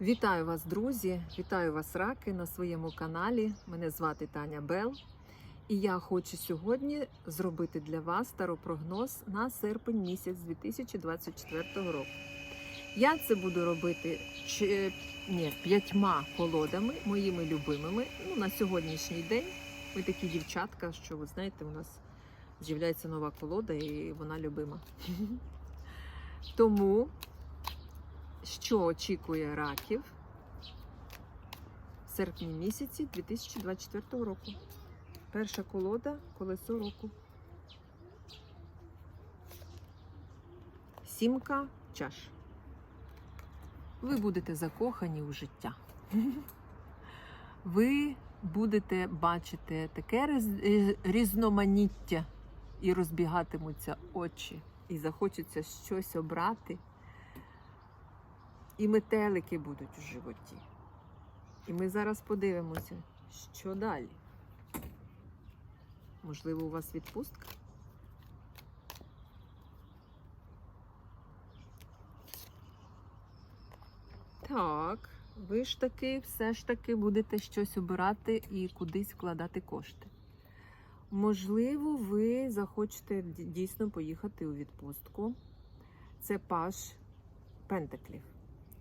Вітаю вас, друзі! Вітаю вас, раки, на своєму каналі. Мене звати Таня Бел. І я хочу сьогодні зробити для вас старопрогноз на серпень місяць 2024 року. Я це буду робити чи- ні, п'ятьма колодами, моїми любимими. Ну, на сьогоднішній день ми такі дівчатка, що ви знаєте, у нас з'являється нова колода і вона любима. Тому що очікує раків в серпні місяці 2024 року. Перша колода колесо року. Сімка чаш. Ви будете закохані у життя. Ви будете бачити таке різноманіття і розбігатимуться очі, і захочеться щось обрати. І метелики будуть у животі. І ми зараз подивимося, що далі. Можливо, у вас відпустка? Так, ви ж таки все ж таки будете щось обирати і кудись вкладати кошти. Можливо, ви захочете дійсно поїхати у відпустку. Це паш пентаклів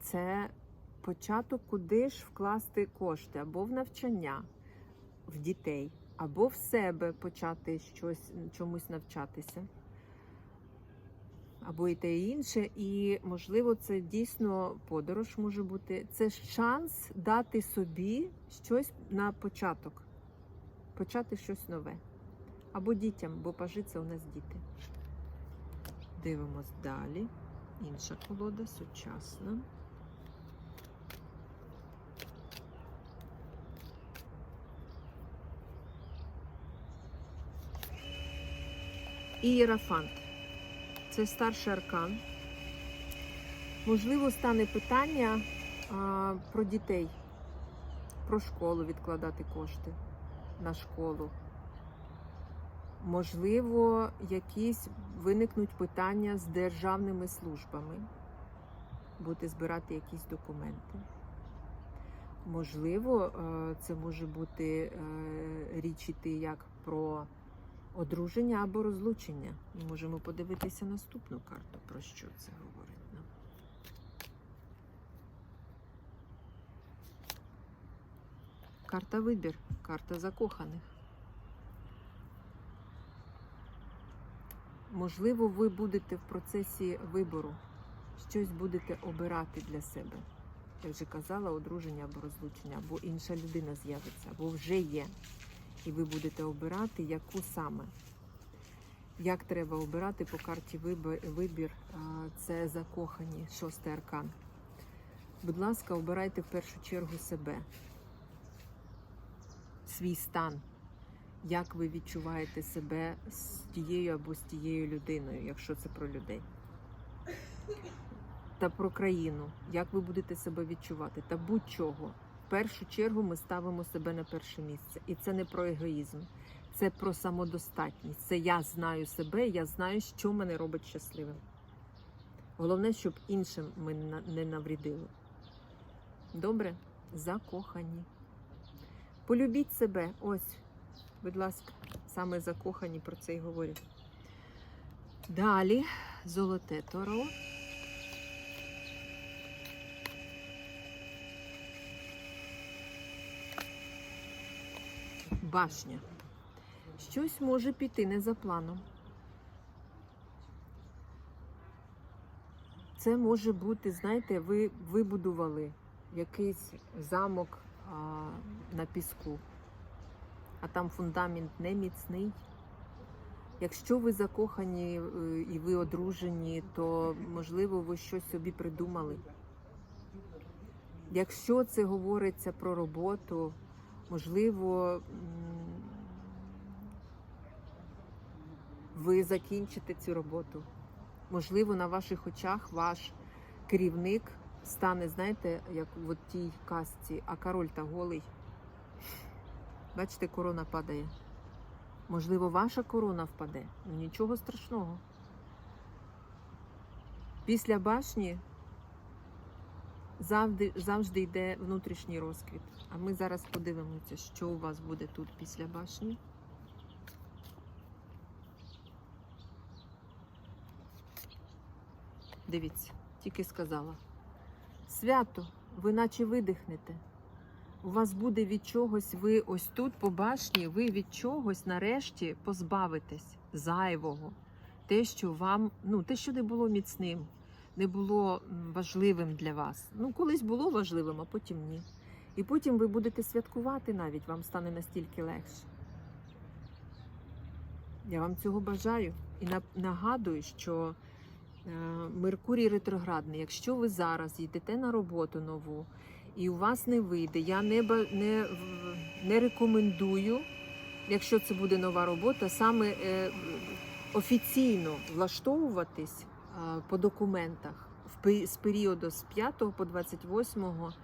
це початок, куди ж вкласти кошти або в навчання в дітей, або в себе почати щось чомусь навчатися. Або і те і інше, і можливо, це дійсно подорож може бути. Це шанс дати собі щось на початок, почати щось нове. Або дітям, бо пажи це у нас діти. Дивимось далі. Інша колода сучасна. Ієрафант. Це старший аркан. Можливо, стане питання а, про дітей, про школу відкладати кошти на школу. Можливо, якісь виникнуть питання з державними службами, будете збирати якісь документи. Можливо, е, це може бути е, річ іти як про одруження або розлучення. Ми можемо подивитися наступну карту, про що це говорить нам. Карта вибір, карта закоханих. Можливо, ви будете в процесі вибору, щось будете обирати для себе. Я вже казала, одруження або розлучення, або інша людина з'явиться, або вже є. І ви будете обирати, яку саме. Як треба обирати по карті вибір, це закохані, шостий аркан. Будь ласка, обирайте в першу чергу себе, свій стан, як ви відчуваєте себе з тією або з тією людиною, якщо це про людей. Та про країну, як ви будете себе відчувати, та будь-чого. Першу чергу ми ставимо себе на перше місце. І це не про егоїзм, це про самодостатність. Це я знаю себе, я знаю, що мене робить щасливим. Головне, щоб іншим ми не наврідили. Добре? Закохані. Полюбіть себе. Ось, будь ласка, саме закохані про це й говорять. Далі золоте торо. Башня. Щось може піти не за планом. Це може бути, знаєте, ви вибудували якийсь замок а, на піску, а там фундамент не міцний. Якщо ви закохані е, і ви одружені, то можливо ви щось собі придумали. Якщо це говориться про роботу, можливо, ви закінчите цю роботу. Можливо, на ваших очах ваш керівник стане, знаєте, як в тій казці, а король та голий. Бачите, корона падає. Можливо, ваша корона впаде. Ну нічого страшного. Після башні завжди, завжди йде внутрішній розквіт. А ми зараз подивимося, що у вас буде тут після башні. Дивіться, тільки сказала. Свято, ви наче видихнете. У вас буде від чогось, ви ось тут по башні, ви від чогось нарешті позбавитесь зайвого. Те, що вам, ну, те, що не було міцним, не було важливим для вас. Ну, колись було важливим, а потім ні. І потім ви будете святкувати навіть, вам стане настільки легше. Я вам цього бажаю і нагадую, що Меркурій ретроградний. Якщо ви зараз йдете на роботу нову і у вас не вийде, я не, не, не рекомендую, якщо це буде нова робота, саме е, офіційно влаштовуватись е, по документах в з періоду з 5 по 28 е,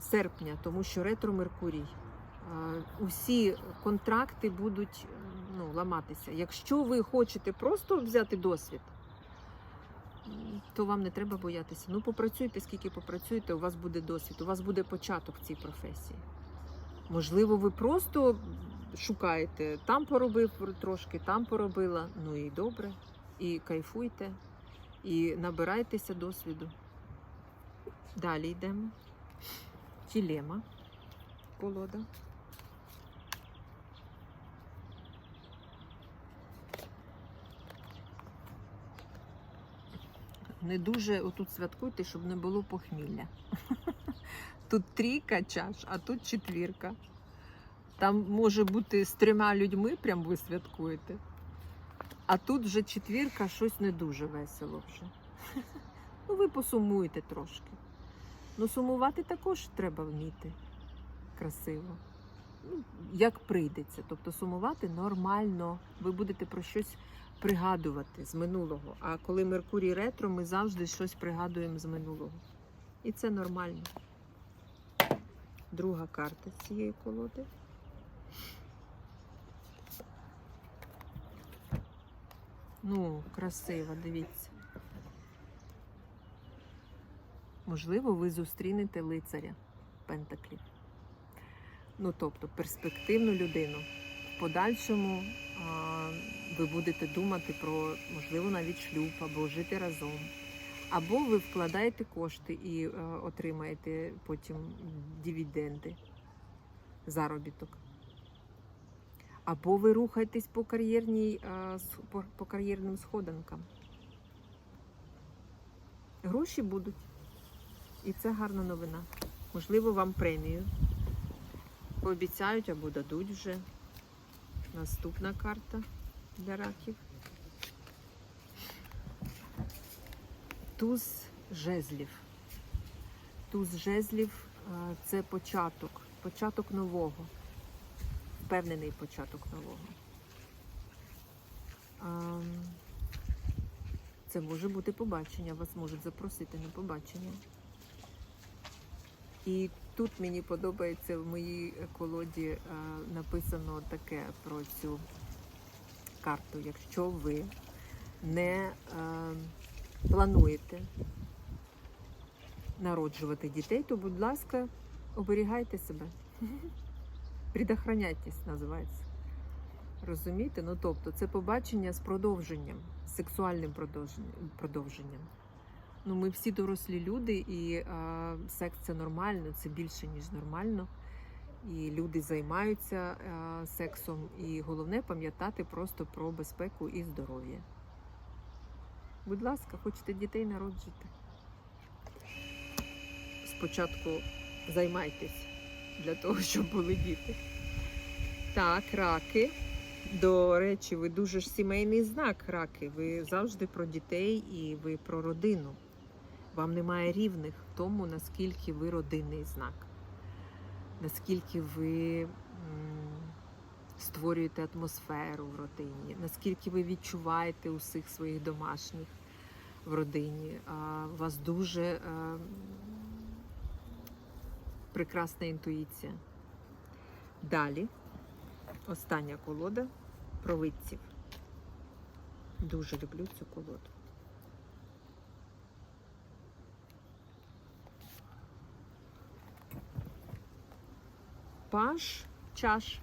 серпня, тому що ретро Меркурій. Е, Усі контракти будуть е, ну, ламатися. Якщо ви хочете просто взяти досвід, то вам не треба боятися. Ну, попрацюйте, скільки попрацюєте, у вас буде досвід, у вас буде початок в цій професії. Можливо, ви просто шукаєте, там поробив трошки, там поробила. Ну і добре. І кайфуйте, і набирайтеся досвіду. Далі йдемо. Тілема. Колода. Не дуже отут святкуйте, щоб не було похмілля. Тут трійка чаш, а тут четвірка. Там може бути з трьома людьми, прям ви святкуєте. А тут вже четвірка, щось не дуже весело вже. Ну, ви посумуєте трошки. Ну, сумувати також треба вміти красиво. Ну, як прийдеться. Тобто сумувати нормально. Ви будете про щось пригадувати з минулого. А коли Меркурій ретро, ми завжди щось пригадуємо з минулого. І це нормально. Друга карта з цієї колоди. Ну, красиво, дивіться. Можливо, ви зустрінете лицаря Пентаклів. Ну, тобто, перспективну людину. Подальшому ви будете думати про, можливо, навіть шлюб або жити разом. Або ви вкладаєте кошти і е, отримаєте потім дивіденди, заробіток. Або ви рухаєтесь по кар'єрній е, по кар'єрним сходинкам. Гроші будуть. І це гарна новина. Можливо, вам премію пообіцяють або дадуть вже. Наступна карта для раків. Туз жезлів. Туз жезлів е, це початок, початок нового, впевнений початок нового. Це може бути побачення, вас можуть запросити на побачення. І тут мені подобається в моїй колоді е, написано таке про цю карту. Якщо ви не е, плануєте народжувати дітей, то, будь ласка, оберігайте себе. Предохраняйтесь, називається. Розумієте? Ну тобто, це побачення з продовженням, з сексуальним продовженням. Ну, ми всі дорослі люди, і а, секс це нормально, це більше ніж нормально. І люди займаються а, сексом. І головне пам'ятати просто про безпеку і здоров'я. Будь ласка, хочете дітей народжити. Спочатку займайтесь для того, щоб були діти. Так, раки. До речі, ви дуже ж сімейний знак раки. Ви завжди про дітей і ви про родину. Вам немає рівних в тому, наскільки ви родинний знак, наскільки ви створюєте атмосферу в родині, наскільки ви відчуваєте усіх своїх домашніх в родині. У вас дуже е, прекрасна інтуїція. Далі, остання колода провидців. Дуже люблю цю колоду. Паш, чаш.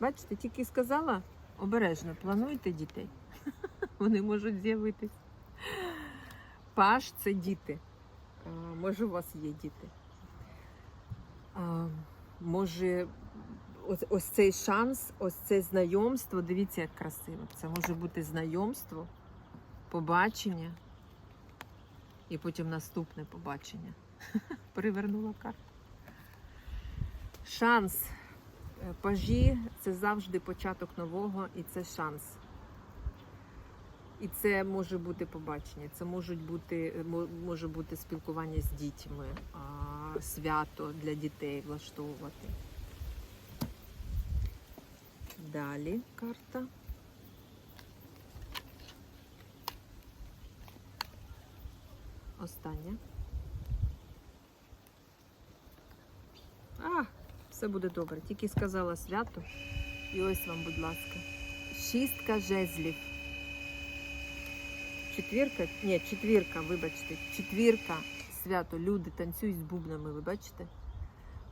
Бачите, тільки сказала, обережно плануйте дітей. Вони можуть з'явитись. Паш це діти. Може, у вас є діти. Може, ось, цей шанс, ось це знайомство. Дивіться, як красиво. Це може бути знайомство, побачення і потім наступне побачення. Перевернула карту. Шанс. Е, Пажі це завжди початок нового, і це шанс. І це може бути побачення, це можуть бути, може бути спілкування з дітьми, свято для дітей влаштовувати. Далі карта. Остання. А, все буде добре. Тільки сказала свято. І ось вам, будь ласка. Шістка жезлів. Четвірка? Ні, четвірка, вибачте. Четвірка свято. Люди танцюють з бубнами, ви бачите?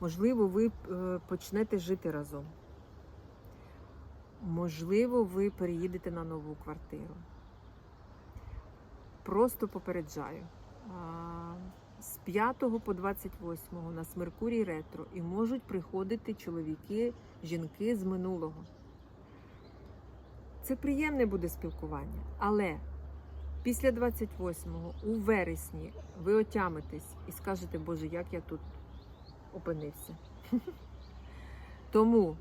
Можливо, ви е, почнете жити разом. Можливо, ви переїдете на нову квартиру. Просто попереджаю. З 5 по 28 у нас Меркурій ретро і можуть приходити чоловіки, жінки з минулого. Це приємне буде спілкування, але після 28-го у вересні ви отямитесь і скажете, Боже, як я тут опинився. Тому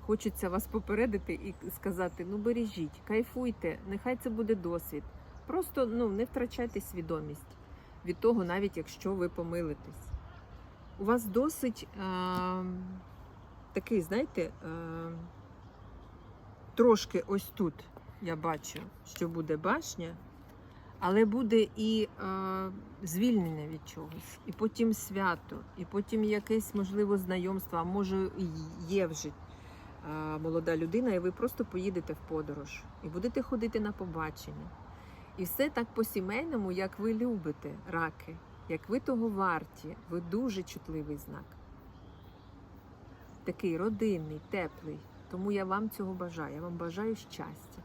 хочеться вас попередити і сказати: ну бережіть, кайфуйте, нехай це буде досвід. Просто ну, не втрачайте свідомість від того, навіть якщо ви помилитесь. У вас досить а, такий, знаєте, а, трошки ось тут я бачу, що буде башня, але буде і а, звільнення від чогось, і потім свято, і потім якесь можливо знайомство, а може є вже а, молода людина, і ви просто поїдете в подорож і будете ходити на побачення. І все так по-сімейному, як ви любите, раки, як ви того варті, ви дуже чутливий знак. Такий родинний, теплий. Тому я вам цього бажаю. Я вам бажаю щастя.